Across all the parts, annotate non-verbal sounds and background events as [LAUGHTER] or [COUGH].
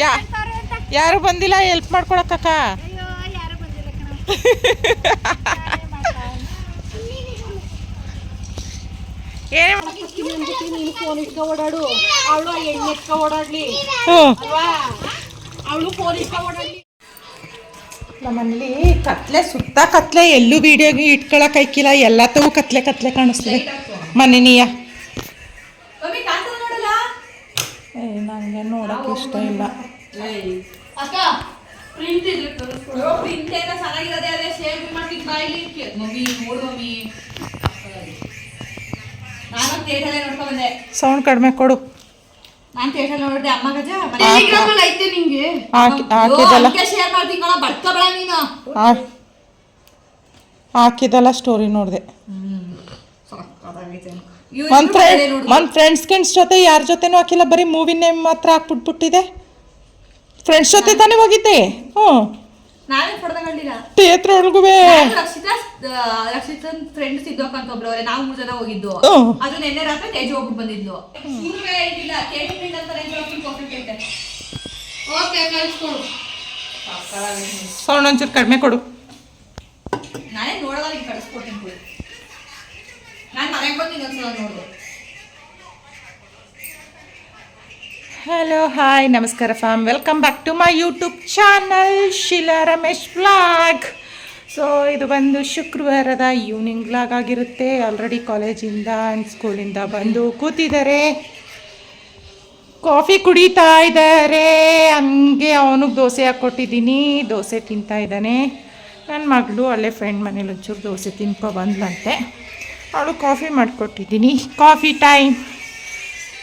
ಯಾ ಯಾರು ಬಂದಿಲ್ಲ? ಹೆಲ್ಪ್ ಮಾಡ್ಕೊಳಕ್ಕಕ್ಕ ಏನೇ ನೀನು ಫೋನ್ ಇಟ್ಕೊ ಓಡಾಡು ಅವಳು ಎಣ್ಣೆ ಇಟ್ಕೊ ಓಡಾಡ್ಲಿ ಅವಳು ಫೋನ್ ಇಟ್ಕೊ ಓಡಾಡ್ಲಿ ನಮ್ಮಲ್ಲಿ ಕತ್ಲೆ ಸುತ್ತ ಕತ್ಲೆ ಎಲ್ಲೂ ವಿಡಿಯೋಗೆ ಇಟ್ಕೊಳಕ್ ಐಕಿಲ್ಲ ಎಲ್ಲ ತವು ಕತ್ಲೆ ಕತ್ಲೆ ಕಾಣಿಸ್ತದೆ. ಮನೆ ನೀಯ. ಏ ನನಗೆ ನೋಡಕ್ ಇಷ್ಟ ಇಲ್ಲ. ಅಕ್ಕ ಪ್ರಿಂಟ್ ಇದ್ರೆ ತೋರಿಸ್ಕೊಡು. ಪ್ರಿಂಟ್ ಏನೋ ಚೆನ್ನಾಗಿರೋದೇ ಅದೇ ಶೇರ್ ಮಾಡ್ತಿದ್ ಬಾಯಿಲಿ ಮಮ್ಮಿ ನೋಡು ಮಮ್ಮಿ. ನಾನು ಥಿಯೇಟರಲ್ಲೇ ನೋಡ್ಕೊಂಡ್ ಬಂದೆ. ಸೌಂಡ್ ಕಡಿಮೆ ಕೊಡು. ನಾನು ಥಿಯೇಟರ್ ನೋಡಿದೆ ಅಮ್ಮ ಗಜ. ಟೆಲಿಗ್ರಾಮ್ ಅಲ್ಲಿ ಐತೆ ನಿಂಗೆ? ಹಾಕಿ ಹಾಕಿದಲ್ಲ ಶೇರ್ ಮಾಡ್ತೀನಿ ಕಣ ನೀನು. ಹಾಕಿದಲ್ಲ ಸ್ಟೋರಿ ನೋಡಿದೆ. ಫ್ರೆಂಡ್ ಒಂದ್ ಫ್ರೆಂಡ್ಸ್ ಗಿಂಡ್ಸ್ ಜೊತೆ ಯಾರ ಜೊತೆನೂ ಹಾಕಿಲ್ಲ ಬರೀ ಮೂವಿ ನೇಮ್ ಮಾತ್ರ ಹಾಕ್ಬಿಟ್ಬಿಟ್ಟಿದೆ. ಫ್ರೆಂಡ್ಸ್ ಜೊತೆ ತಾನೇ ಹೋಗಿದ್ದೆ. ಹ್ಞೂ. ನಾವೇ ಪಡೆದಂಗಿಲ್ಲ ಥಿಯೇಟ್ರ್ ಒಳಗೂ ರಕ್ಷಿತಾ ರಕ್ಷಿತನ್ ಫ್ರೆಂಡ್ ಸಿದ್ದೋಕ್ ಅಂತ ಒಬ್ರು ಅವ್ರೆ ನಾವು ಮೂರ್ ಜನ ಹೋಗಿದ್ದು. ಅದು ನಿನ್ನೆ ರಾತ್ರಿ ತೇಜ್ ಹೋಗ್ಬಿಟ್ಟು ಬಂದಿದ್ಲು. ಇವ್ರಿಗೆ ಇದಿಲ್ಲ ಕೇಳಿ ಪ್ರಿಂಟ್ ಅಂತ ಕಾಫಿ ಐತೆ ಓಕೆ ಕಳಿಸ್ಕೊಡು. ಸೌಂಡ್ ಒಂಚೂರು ಕಡಿಮೆ ಕೊಡು. ನಾನೇ ನೋಡೋದಾಗ ಕಳಿಸ್ಕೊಡ್ತೀನಿ ಹಲೋ ಹಾಯ್ ನಮಸ್ಕಾರ fam welcome back to my YouTube channel Shila Ramesh blog so ಇದು ಬಂದು ಶುಕ್ರವಾರದ ಈವ್ನಿಂಗ್ ವ್ಲಾಗ್ ಆಗಿರುತ್ತೆ. ಆಲ್ರೆಡಿ ಕಾಲೇಜಿಂದ ಆ್ಯಂಡ್ ಸ್ಕೂಲಿಂದ ಬಂದು ಕೂತಿದ್ದಾರೆ. ಕಾಫಿ ಕುಡಿತಾ ಇದ್ದಾರೆ. ಹಂಗೆ ಅವನಿಗೆ ದೋಸೆ ಹಾಕ್ಕೊಟ್ಟಿದ್ದೀನಿ ದೋಸೆ ತಿಂತಾ ಇದ್ದಾನೆ. ನನ್ನ ಮಗಳು ಅಲ್ಲೇ ಫ್ರೆಂಡ್ ಮನೇಲಿ ಒಂಚೂರು ದೋಸೆ ತಿನ್ಕೊ ಬಂದ್ಲಂತೆ ಅವಳು coffee ಮಾಡಿಕೊಟ್ಟಿದ್ದೀನಿ. Coffee time.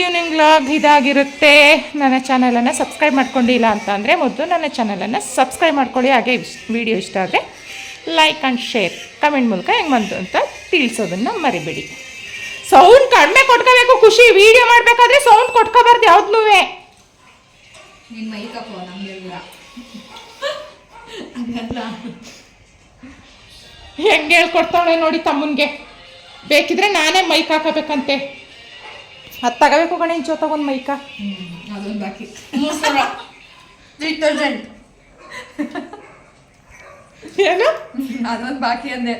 Evening log ಇದಾಗಿರುತ್ತೆ. ನನ್ನ ಚಾನಲನ್ನು ಸಬ್ಸ್ಕ್ರೈಬ್ ಮಾಡ್ಕೊಂಡಿಲ್ಲ ಅಂತ ಅಂದರೆ ಮೊದಲು ನನ್ನ ಚಾನಲನ್ನು ಸಬ್ಸ್ಕ್ರೈಬ್ ಮಾಡ್ಕೊಳ್ಳಿ. ಹಾಗೆ ವಿಡಿಯೋ ಇಷ್ಟ ಆದರೆ ಲೈಕ್ ಆ್ಯಂಡ್ ಶೇರ್ ಕಮೆಂಟ್ ಮೂಲಕ ಹೆಂಗೆ ಬಂತು ಅಂತ ತಿಳಿಸೋದನ್ನು ಮರಿಬೇಡಿ. ಸೌಂಡ್ ಕಡಿಮೆ ಕೊಟ್ಕೋಬೇಕು ಖುಷಿ. ವಿಡಿಯೋ ಮಾಡಬೇಕಾದ್ರೆ ಸೌಂಡ್ ಕೊಟ್ಕೋಬಾರ್ದು ಯಾವ್ದನ್ನೂ ಹೆಂಗೆ ಹೇಳ್ಕೊಡ್ತಾವಳೆ ನೋಡಿ ತಮ್ಮನಿಗೆ. ಬೇಕಿದ್ರೆ ನಾನೇ ಮೈಕ್ ಹಾಕಬೇಕಂತೆ. ಅದು ತಗೋಬೇಕು ಕಣೆ ಇಂಚೋ ತಗೊಂಡು ಮೈಕ. ಅದೊಂದು ಬಾಕಿ ತ್ರೀ ತೌಸಂಡ್ ಏನು? ಅದೊಂದು ಬಾಕಿ ಅಂದೆ.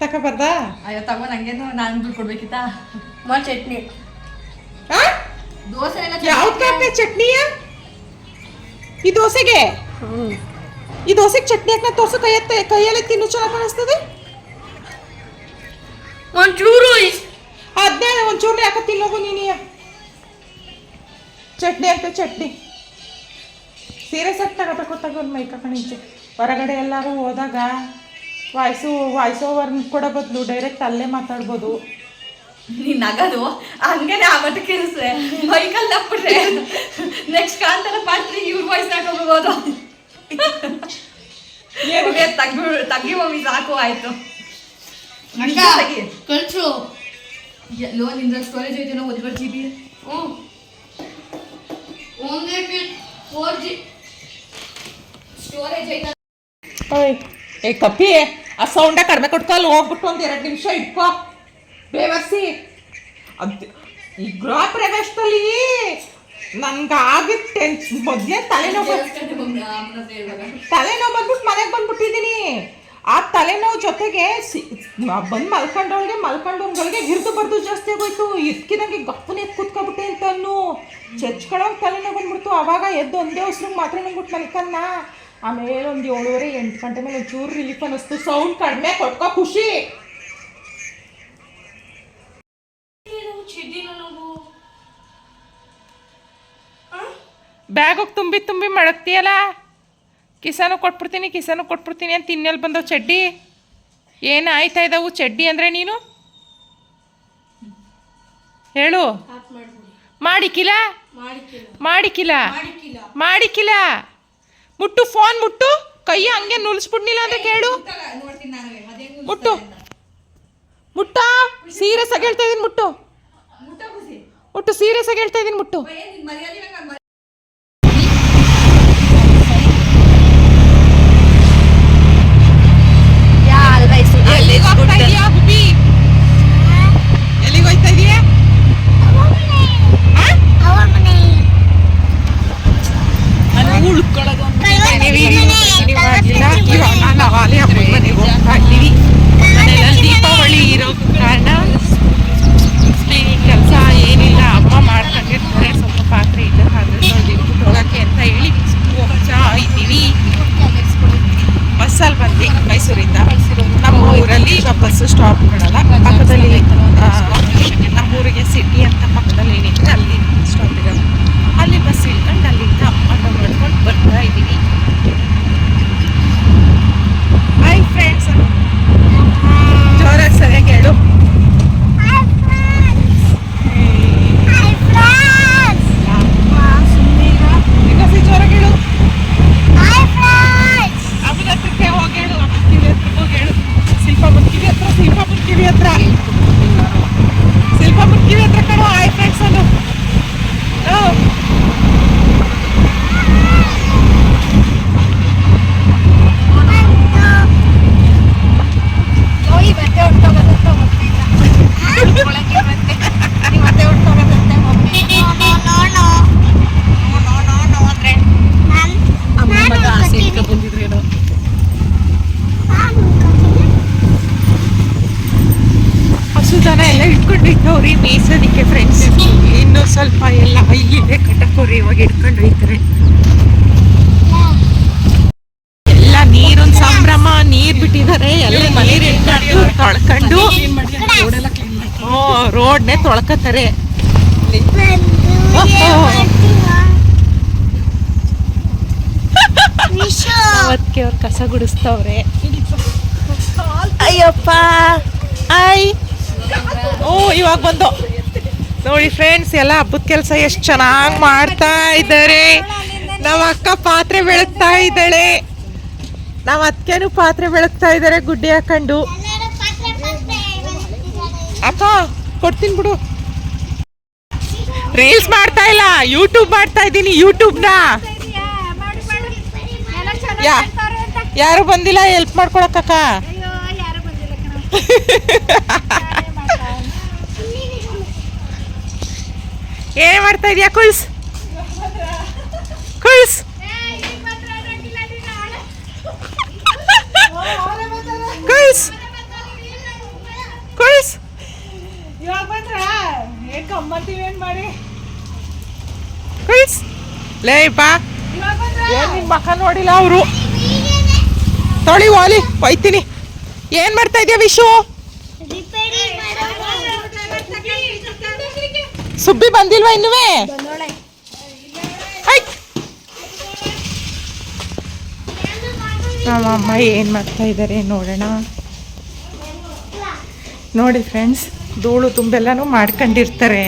ತಗೋಬಾರ್ದಾ? ಅಯ್ಯೋ ತಗೋ ನಂಗೇನು ನಾನು ದುಡ್ಡು ಕೊಡ್ಬೇಕಿತ್ತಾ? ಮತ್ತು ಚಟ್ನಿ. ದೋಸೆ ಎಲ್ಲ ಯಾವ್ದು ಹಾಕ್ತೆ ಚಟ್ನಿಯ? ಈ ದೋಸೆಗೆ? ಈ ದೋಸೆಗೆ ಚಟ್ನಿ ಹಾಕಿ ತೋರ್ಸು ಕೈ ಕೈಯಲ್ಲಿ ಕೈಯಲ್ಲೇ ತಿನ್ನು ಚೆನ್ನಾಗಿ ಕಾಣಿಸ್ತದೆ? ಒಂಚೂರು ಅದನ್ನೇ ಒಂಚೂರು ಯಾಕೆ ತಿನ್ನೋಗು ನೀನು ಚಟ್ನಿ ಅಂತ ಚಟ್ನಿ. ಸೀರೆ ಸೆಟ್ ತಗೋಬೇಕು ತಗೊಂಡು ಮೈಕ ಕಣಿಂಚೆ ಹೊರಗಡೆ ಎಲ್ಲರೂ ಹೋದಾಗ ವಾಯ್ಸು ವಾಯ್ಸ್ ಓವರ್ ಕೊಡೋ ಬದಲು ಡೈರೆಕ್ಟ್ ಅಲ್ಲೇ ಮಾತಾಡ್ಬೋದು. ನೀನ್ ನಗದು? ಹಂಗೇನೆ ಆ ಮಟ್ಟ ಕೇಳಿಸ್ರೆ ಮೈಕಲ್ ತಪ್ಪಿಟ್ರೆ ನೆಕ್ಸ್ಟ್ ಕಾಂತಾರ ಪಾತ್ರೆ ಇವ್ರ ವಾಯ್ಸ್ ಹಾಕೋಬಹುದು ತಗ್ಗಿ ಮಮ್ಮಿ ಸಾಕು ಆಯ್ತು. ತಗಿ. ಕಳಿಸು. ಎಲ್ಲೋ ನಿಂದ ಸ್ಟೋರೇಜ್ ಐತೇನೋ ಒಂದ್ವರೆ ಜಿ ಬಿ ಹ್ಞೂ. ಒಂದೇ ಪಿ ಫೋರ್ ಜಿ ಸ್ಟೋರೇಜ್ ಐತ. ಓಯ್ ಏ ಕಪ್ಪಿ ಆ ಸೌಂಡ ಕಡಿಮೆ ಕೊಟ್ಕೊ ಅಲ್ಲಿ ಹೋಗ್ಬಿಟ್ಟು ಒಂದು ಎರಡು ನಿಮಿಷ ಇಟ್ಕೋ. ಬೇವರ್ಸಿ. ಅದು ಈ ಗೃಹ ಪ್ರವೇಶದಲ್ಲಿ ನನ್ಗಾಗಿದ್ದ ಟೆನ್ಸ್ ಮೊದಲೇ ತಲೆನೋವು ತಲೆನೋವು ಬಂದ್ಬಿಟ್ಟು ಮನೆಗೆ ಬಂದ್ಬಿಟ್ಟಿದ್ದೀನಿ ಆ ತಲೆನೋವು ಜೊತೆಗೆ ಬಂದು ಮಲ್ಕೊಂಡವಳಿಗೆ ಮಲ್ಕೊಂಡವ್ಗಳಿಗೆ ಹಿರಿದು ಬರ್ದು ಜಾಸ್ತಿ ಆಗೋಯ್ತು. ಇದ್ಕಿದಂಗೆ ಗಪ್ಪನ ಎದ್ದು ಕೂತ್ಕೊಬಿಟ್ಟೆ ಅಂತ ಅನ್ನು ಚಚ್ಕೊಳೋಂಗೆ ತಲೆನೋವು ಬಂದ್ಬಿಡ್ತು. ಆವಾಗ ಎದ್ದು ಒಂದೇ ಹೊಸ್ರಿಗೆ ಮಾತ್ರ ನಂಗ್ಬಿಟ್ಟು ಮಲ್ಕನ್ನ. ಆಮೇಲೆ ಒಂದು ಏಳುವರೆ, ಎಂಟು ಗಂಟೆ ಮೇಲೆ ಒಂಚೂರು ರಿಲೀಫ್ ಅನ್ನಿಸ್ತು. ಸೌಂಡ್ ಕಡಿಮೆ ಕೊಟ್ಕೋ ಖುಷಿ. ಬ್ಯಾಗ್ ತುಂಬಿ ತುಂಬಿ ಮಡಗ್ತೀಯಲ್ಲ? ಕಿಸಾನು ಕೊಟ್ಬಿಡ್ತೀನಿ ಕಿಸಾನು ಕೊಟ್ಬಿಡ್ತೀನಿ ಅಂತ ಇನ್ನೆಲ್ಲಿ ಬಂದವು ಚಡ್ಡಿ? ಏನು ಆಯ್ತಾ ಇದ್ದಾವು ಚಡ್ಡಿ ಅಂದರೆ ನೀನು? ಹೇಳು. ಮಾಡಿಕಿಲ್ಲ? ಮಾಡಿಕಿಲ್ಲ. ಮಾಡಿಕಿಲ್ಲ. ಮುಟ್ಟು, ಫೋನ್ ಮುಟ್ಟು, ಕೈ ಹಂಗೆ ನುಲ್ಸ್ಬಿಡ್ನಿಲ್ಲ ಅಂದ್ರೆ ಕೇಳು. ಮುಟ್ಟು. ಮುಟ್ಟ? ಸೀರಿಯಸ್ ಆಗಿ ಹೇಳ್ತಾ ಇದೀನಿ ಮುಟ್ಟು. ಮುಟ್ಟು ಸೀರಿಯಸ್ ಆಗಿ ಹೇಳ್ತಾ ಇದೀನಿ ಮುಟ್ಟು. ಸ್ವಲ್ಪ ಎಲ್ಲ ಇಲ್ಲಿದೆ ಕಟಕೋರಿ ಇವಾಗ ಇಟ್ಕೊಂಡು ಹೋಯ್ತಾರೆ. ಎಲ್ಲ ನೀರಿನ ಸಂಭ್ರಮ, ನೀರ್ ಬಿಟ್ಟಿದ್ದಾರೆ, ಎಲ್ಲ ಮನೆ ತೊಳ್ಕೊಂಡು. ರೋಡ್ನೇ ತೊಳ್ಕೊತಾರೆ ಅವ್ರು ಕಸ ಗುಡಿಸ್ತವ್ರೆ. ಅಯ್ಯಪ್ಪ ಐ ಓ, ಇವಾಗ ಬಂದು. ನೋಡಿ ಫ್ರೆಂಡ್ಸ್ ಎಲ್ಲ ಹಬ್ಬದ ಕೆಲಸ ಎಷ್ಟು ಚೆನ್ನಾಗಿ ಮಾಡ್ತಾ ಇದ್ದಾರೆ. ನಮ್ಮ ಅಕ್ಕ ಪಾತ್ರೆ ಬೆಳಗ್ತಾ ಇದ್ದಾಳೆ. ನಮ್ಮ ಅತ್ತೆನೂ ಪಾತ್ರೆ ಬೆಳಗ್ತಾ ಇದ್ದಾರೆ ಗುಡ್ಡೆ ಹಾಕೊಂಡು. ಅಕ್ಕ ಕೊಡ್ತೀನಿ ಬಿಡು. ರೀಲ್ಸ್ ಮಾಡ್ತಾ ಇಲ್ಲ ಯೂಟ್ಯೂಬ್ ಮಾಡ್ತಾ ಇದ್ದೀನಿ ಯೂಟ್ಯೂಬ್ನ ಯಾ ಯಾರು ಬಂದಿಲ್ಲ ಹೆಲ್ಪ್ ಮಾಡ್ಕೊಳಕ್ಕಕ್ಕ [LAUGHS] ಏನೇ ಮಾಡ್ತಾ ಇದೀಯಾ? ಕುಲ್ಸ್ ಕುಲ್ಸ್ ಕುಲ್ಸ್ ಕುಲ್ಸ್ ಇವಾಗ ಬಂದ್ರ ಏನ್ ಗಮ್ಮತ್ತೀವಿ ಏನ್ ಮಾಡಿ? ಕುಲ್ಸ್ ಲೇ ಬಾ. ಇವಾಗ ಬಂದ್ರ ಏನ್ ನಿನ್ ನೋಡಿಲ್ಲ ಅವರು. ತೊಳಿ ವಾಲಿ ಒಯ್ತೀನಿ ಏನ್ ಮಾಡ್ತಾ ಇದೀಯ ವಿಶು? ಸುಬ್ಬಿ ಬಂದಿಲ್ವಾ ಇನ್ನುವೇ? ನಮ್ಮ ಅಮ್ಮ ಏನು ಮಾಡ್ತಾ ಇದ್ದಾರೆ ನೋಡೋಣ. ನೋಡಿ ಫ್ರೆಂಡ್ಸ್ ಧೂಳು ತುಂಬೆಲ್ಲನೂ ಮಾಡ್ಕೊಂಡಿರ್ತಾರೆ.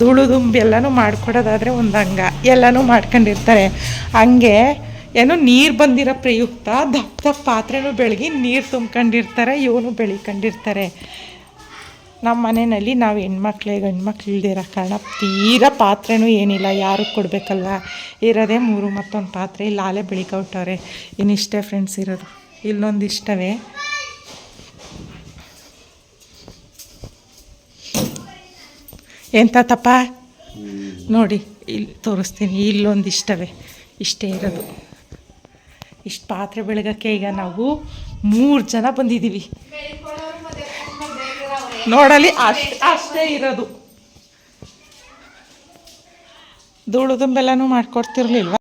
ಧೂಳು ತುಂಬಿ ಎಲ್ಲನೂ ಮಾಡ್ಕೊಡೋದಾದರೆ ಒಂದು ಹಂಗ ಎಲ್ಲನೂ ಮಾಡ್ಕೊಂಡಿರ್ತಾರೆ. ಹಂಗೆ ಏನೋ ನೀರು ಬಂದಿರೋ ಪ್ರಯುಕ್ತ ದಪ್ಪ ದಪ್ಪ ಪಾತ್ರೆನೂ ಬೆಳಗಿ ನೀರು ತುಂಬ್ಕೊಂಡಿರ್ತಾರೆ ಇವನು ಬೆಳಿಕೊಂಡಿರ್ತಾರೆ. ನಮ್ಮ ಮನೆಯಲ್ಲಿ ನಾವು ಹೆಣ್ಮಕ್ಳೇ, ಗಂಡ್ಮಕ್ಳು ಇಲ್ದಿರೋ ಕಾರಣ ತೀರಾ ಪಾತ್ರೆನೂ ಏನಿಲ್ಲ ಯಾರು ಕೊಡಬೇಕಲ್ವ? ಇರೋದೇ ಮೂರು ಮತ್ತೊಂದು ಪಾತ್ರೆ ಇಲ್ಲಿ ಆಲೆ ಬೆಳಿಕೊಟ್ಟವ್ರೆ ಇನ್ನಿಷ್ಟೇ ಫ್ರೆಂಡ್ಸ್ ಇರೋದು. ಇಲ್ಲೊಂದು ಇಷ್ಟವೇ. ಎಂತ ತಪ್ಪ? ನೋಡಿ ಇಲ್ಲಿ ತೋರಿಸ್ತೀನಿ. ಇಲ್ಲೊಂದು ಇಷ್ಟವೇ. ಇಷ್ಟೇ ಇರೋದು. ಇಷ್ಟು ಪಾತ್ರೆ ಬೆಳಗಕ್ಕೆ ಈಗ ನಾವು ಮೂರು ಜನ ಬಂದಿದ್ದೀವಿ. ನೋಡಲಿ ಅಷ್ಟೇ ಅಷ್ಟೇ ಇರೋದು. ಧೂಳು ತುಂಬೆಲ್ಲನೂ ಮಾಡ್ಕೊಡ್ತಿರ್ಲಿಲ್ವ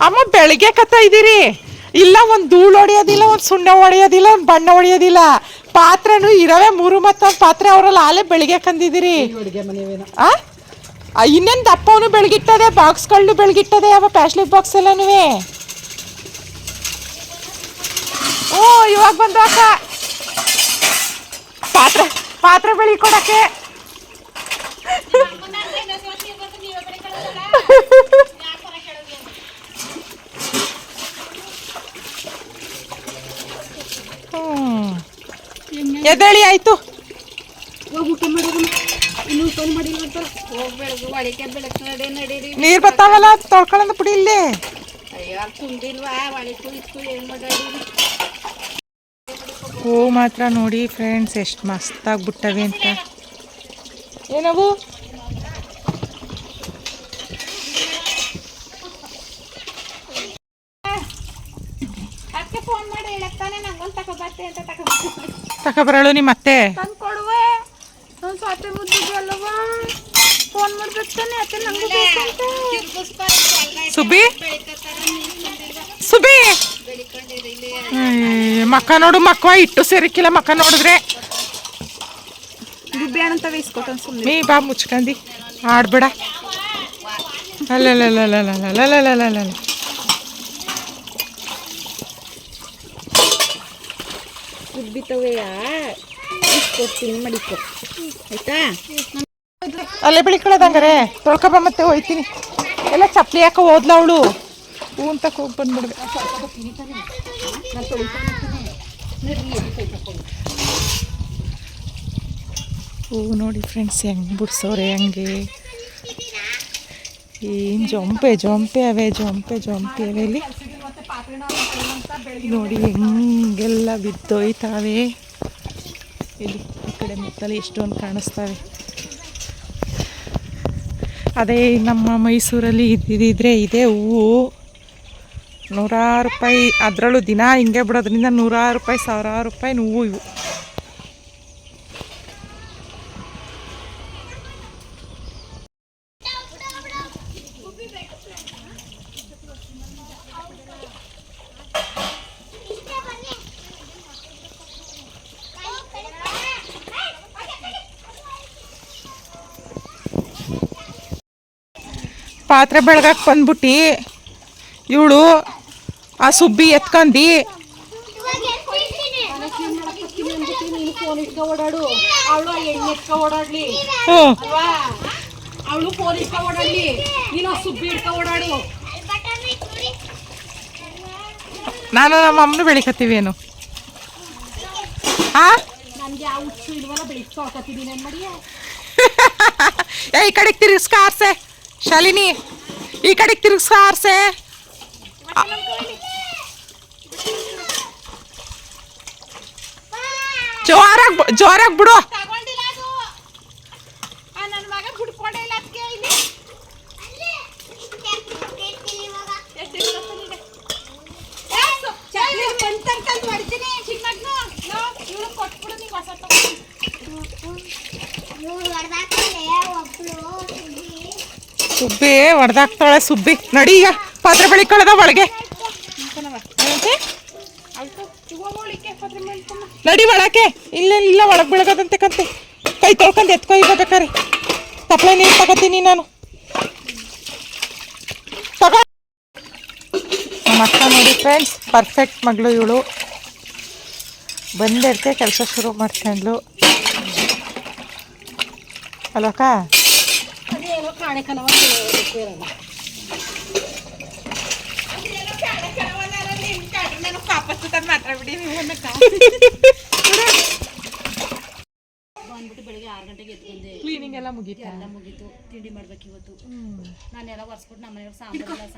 ಅಮ್ಮ ಬೆಳಿಗ್ಗೆ ಕತ್ತ ಇದ್ದೀರಿ ಇಲ್ಲ ಒಂದು ಧೂಳು ಹೊಡೆಯೋದಿಲ್ಲ ಒಂದು ಸುಣ್ಣ ಹೊಡೆಯೋದಿಲ್ಲ ಒಂದು ಬಣ್ಣ ಹೊಡೆಯೋದಿಲ್ಲ. ಪಾತ್ರೆನೂ ಇರವೇ ಮೂರು ಮತ್ತೊಂದು ಪಾತ್ರೆ ಅವರಲ್ಲಿ ಆಲೆ ಬೆಳಿಗ್ಗೆ ಕಂದಿದ್ದೀರಿ. ಹಾ ಆ, ಇನ್ನೇನ್ ದಪ್ಪವನು ಬೆಳಗಿಟ್ಟದೆ ಬಾಕ್ಸ್ಗಳನ್ನು ಬೆಳಗಿಟ್ಟದೆ, ಯಾವ ಪ್ಯಾಸ್ಲಿಕ್ ಬಾಕ್ಸ್ ಎಲ್ಲನೂ ಓ, ಇವಾಗ ಬಂದು ಅಕ್ಕ. ಪಾತ್ರೆ ಪಾತ್ರೆ ಬೆಳಿ ಕೊಡಕ್ಕೆ. ಎದ್ದೇಳಿ, ಆಯ್ತು. ನೀರ್ ಬರ್ತಾವಲ್ಲ ತೊಳ್ಕೊಳ್ಳೋದು ಪುಡಿ ಇಲ್ಲೇ. ಹೂ ಮಾತ್ರ ನೋಡಿ ಫ್ರೆಂಡ್ಸ್ ಎಷ್ಟು ಮಸ್ತಾಗಿ ಬಿಟ್ಟವೆ ಅಂತ. ಏನವು? ತಕೊಬರಳು ನಿಮ್ಮ ಮಾಡಿ ಚಪಾತಿ ಮುದ್ದಿದ್ದು ಅಲ್ವಾ ಫೋನ್ ಮಾಡ್ಬೇಕು ತಾನೆ ಅತ್ತೆ ನಂಗೂ ಸುಬಿ ಸುಬಿ ಮಕ್ಕ ನೋಡು ಮಕ್ಕ ಇಟ್ಟು ಸೇರಿಕ್ಕಿಲ್ಲ ಮಕ್ಕ ನೋಡಿದ್ರೆ. ಬಿಬ್ಯಾಣ ಅಂತ ವೇಸ್ಕೊಟ್ಟು ಸುಮ್ಮನೆ ನೀ ಬಾ ಮುಚ್ಕಂದಿ ಆಡ್ಬೇಡ. ಅಲ್ಲ ಉಬ್ಬಿತವೆಯಾ ಇಸ್ಕೊಡ್ತೀನಿ ಮಡಿಕೊ. ಆಯ್ತಾ? ಅಲ್ಲೇ ಬೆಳಿಕೊಳ್ಳೋದಂಗಾರೆ ತೊಳ್ಕೊಬ ಮತ್ತೆ ಹೋಯ್ತೀನಿ. ಎಲ್ಲ ಚಪ್ಪಲಿ ಯಾಕೆ ಹೋದ್ಲ ಅವಳು. ಹೂ ಅಂತ ಹೋಗಿ ಬಂದ್ಬಿಡ್ಬೇಕು ಹೂ ನೋಡಿ ಫ್ರೆಂಡ್ಸ್ ಹೆಂಗೆ ಬಿಡ್ಸೋರೆ ಹಂಗೆ. ಏನು ಜೊಂಪೆ ಜೊಂಪೆ ಅವೆ, ಜೊಂಪೆ ಜೊಂಪೆ ಅವೆ ಇಲ್ಲಿ. ನೋಡಿ ಹೆಂಗೆಲ್ಲ ಬಿದ್ದೋಯ್ತಾವೆ. ಇಲ್ಲಿ ಈ ಕಡೆ ಮುತ್ತಲ್ಲಿ ಎಷ್ಟೊಂದು ಕಾಣಿಸ್ತವೆ. ಅದೇ ನಮ್ಮ ಮೈಸೂರಲ್ಲಿ ಇದ್ದಿದ್ರೆ ಇದೇ ಹೂವು. ನೂರಾರು ರೂಪಾಯಿ ಅದರಲ್ಲೂ ದಿನ ಹಿಂಗೆ ಬಿಡೋದ್ರಿಂದ ನೂರಾರು ರೂಪಾಯಿ ಸಾವಿರಾರು ರೂಪಾಯಿ ಹೂವು ಇವು. ಪಾತ್ರೆ ಬೆಳಗಕ್ಕೆ ಬಂದ್ಬಿಟ್ಟು ಇವಳು ಆ ಸುಬ್ಬಿ ಎತ್ಕಂದು ಹ್ಞೂ. ಅವಳು ನಾನು ನಮ್ಮ ಅಮ್ಮನ ಬೆಳಿಕತ್ತೀವೇನು? ಆ? [LAUGHS] ಏ ಈ ಕಡೆಗೆ ತಿರುಗಿಸ್ಕಾರ್ಸೆ ಶಾಲಿನಿ ಈ ಕಡೆಗೆ ತಿರುಗಿಸ್ಕ ಆರ್ಸೆ ಜೋರಾಗಿ ಜೋರಾಗಿ ಬಿಡು ಸುಬ್ಬಿ ಹೊಡೆದಾಕ್ತಾಳೆ ಸುಬ್ಬಿ ನಡಿ ಈಗ, ಪಾತ್ರೆ ಬೆಳಿಕೊಳ್ಳೋದ ಒಳಗೆ. ನಡಿ ಒಳಕ್ಕೆ. ಇಲ್ಲ ಇಲ್ಲ, ಒಳಗೆ ಬೆಳಗದಂತೆ ಕಂತೆ. ಕೈ ತೊಳ್ಕೊಂಡು ಎತ್ಕೊಯ್ ಈಗ ಬೇಕಾರೆ. ತಪ್ಪಲೆ ನೀರು ತಗೋತೀನಿ ನಾನು. ತಗೋ. ನಮ್ಮ ನೋಡಿ ಫ್ರೆಂಡ್ಸ್ ಪರ್ಫೆಕ್ಟ್ ಮಗಳು ಇವಳು. ಬಂದಿರ್ತೆ ಕೆಲಸ ಶುರು ಮಾಡ್ಕೊಂಡ್ಲು. ಅಲ್ವಕ್ಕ ಅದೇನೋ ಕಾಣೆ ಕಣವ ಇರಲ್ಲ ಬಂದ್ಬಿಟ್ಟು ಬೆಳಿಗ್ಗೆ ಆರು ಗಂಟೆಗೆ ಎತ್ಕೊಂಡೆ ಕ್ಲೀನಿಂಗ್ ಎಲ್ಲ ಮುಗೀತು? ಎಲ್ಲ ಮುಗೀತು. ತಿಂಡಿ ಮಾಡ್ಬೇಕು ಇವತ್ತು. ನಾನೆಲ್ಲ ಒರೆಸ್ಬಿಟ್ಟು ನಮ್ಮ ಮನೆಯವ್ರು ಸಾಂಬಾರೆಲ್ಲ